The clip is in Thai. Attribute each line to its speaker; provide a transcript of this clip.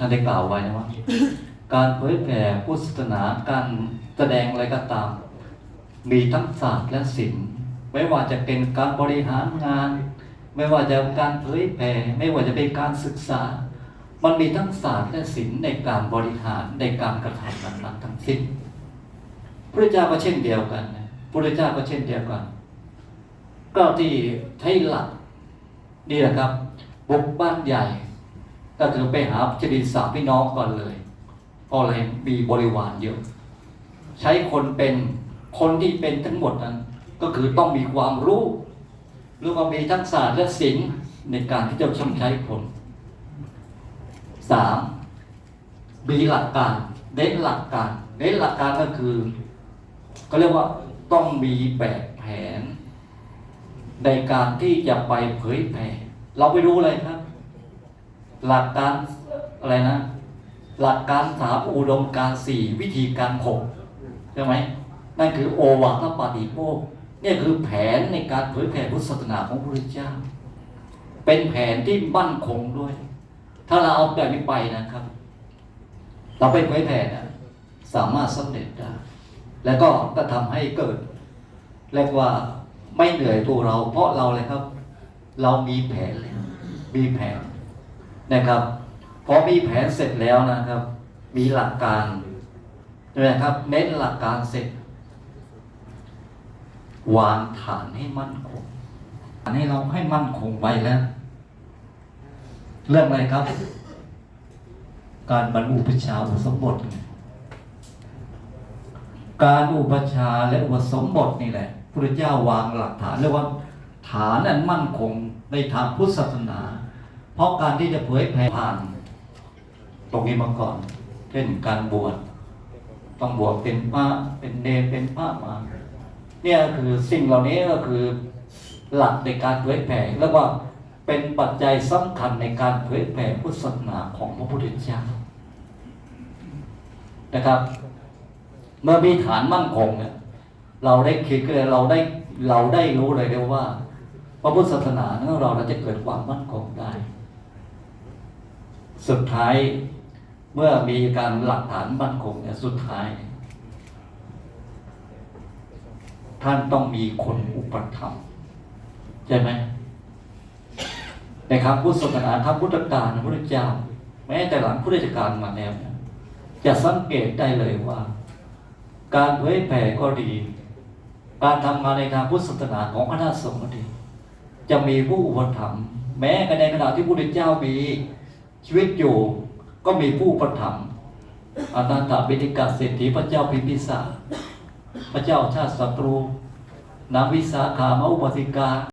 Speaker 1: ท่านได้กล่าวไว้นะว่า การเผยแผ่พุทธศาสนาการแสดงอะไรก็ตาม มีทั้งศาสตร์และศิลป์ไม่ว่าจะเป็นการบริหารงาน ไม่ว่าจะเป็นการเผยแผ่ไม่ว่าจะเป็นการศึกษา มันมีทั้งศาสตร์และศิลป์ในการบริหารในการกระทำนั้นๆทั้งสิ้นพระเจ้าก็เช่นเดียวกันนะพระเจ้าก็เช่นเดียวกัน ก็ที่ใช้หลักนี่แหละครับบุกบ้านใหญ่ ก็คือไปหาจริตสามพี่น้องก่อนเลยเพราะอะไรมีบริวารเยอะ ใช้คนเป็นคนที่เป็นทั้งหมดนั้น ก็คือต้องมีความรู้หรือว่ามีทักษะและศิลป์ในการที่จะชำใช้คนสามมีหลักการเน้นหลักการเน้นหลักการก็คือ ก็เรียกว่าต้องมีแบบแผน ในการที่จะไปเผยแผ่เราไปรู้เลยครับ หลักการอะไรนะ หลักการสามอุดมการสี่วิธีการหกใช่ไหมนั่นคือโอวาทปาติโมกเนี่ยคือแผนในการเผยแผ่พุทธศาสนาของพระพุทธเจ้า เป็นแผนที่มั่นคงด้วย ถ้าเราเอาแบบนี้ไปนะครับ เราไปเผยแผ่นะสามารถสำเร็จได้แล้วก็ก็ทำให้เกิดเรียกว่าไม่เหนื่อยตัวเรา เพราะเราเลยครับ เรามีแผนแล้วมีแผน นะครับพอมีแผนเสร็จแล้วนะครับ มีหลักการนะครับ เน้นหลักการเสร็จ วางฐานให้มั่นคงฐานให้เราให้มั่นคงไว้แล้ว เรื่องอะไรครับ การบรรลุปชาอุสมบท การอุปชาและอุปสมบทนี่แหละพระเจ้าวางหลักฐานเรียกว่า ฐานอันมั่นคงในทางพุทธศาสนา เพราะการที่จะเผยแผ่ผ่าน ตรงนี้มาก่อน เช่นการบวชต้องบวชเป็นพระเป็นเนรเป็นพระมา เนี่ยคือสิ่งเหล่านี้ก็คือหลักในการเผยแผ่แล้วว่าเป็นปัจจัยสำคัญในการเผยแผ่พุทธศาสนาของพระพุทธเจ้านะครับ เมื่อมีฐานมั่นคงเนี่ยเราได้คิดเลยเราได้เราได้รู้เลยเลยว่า พระพุทธศาสนาของเราเราจะเกิดความมั่นคงได้ สุดท้ายเมื่อมีการหลักฐานมั่นคงเนี่ยสุดท้าย ท่านต้องมีคนอุปถัมภ์ใช่ไหมในคำพุทธศาสนาคำพุทธการพระพุทธเจ้า แม้แต่หลังพุทธกาลมาแล้วเนี่ยจะสังเกตได้เลยว่า การเผยแผ่ก็ดี การทำงานในทางพุทธศาสนาของคณะสงฆ์ก็ดี จะมีผู้อุปถัมภ์แม้ในขณะที่พระพุทธเจ้ามี ชีวิตอยู่ก็มีผู้ประถัมภ์อนันตบิณิกาเศรษฐีพระเจ้าพิมพิสารพระเจ้าชาติศัตรูนางวิสาขามอุปสิกา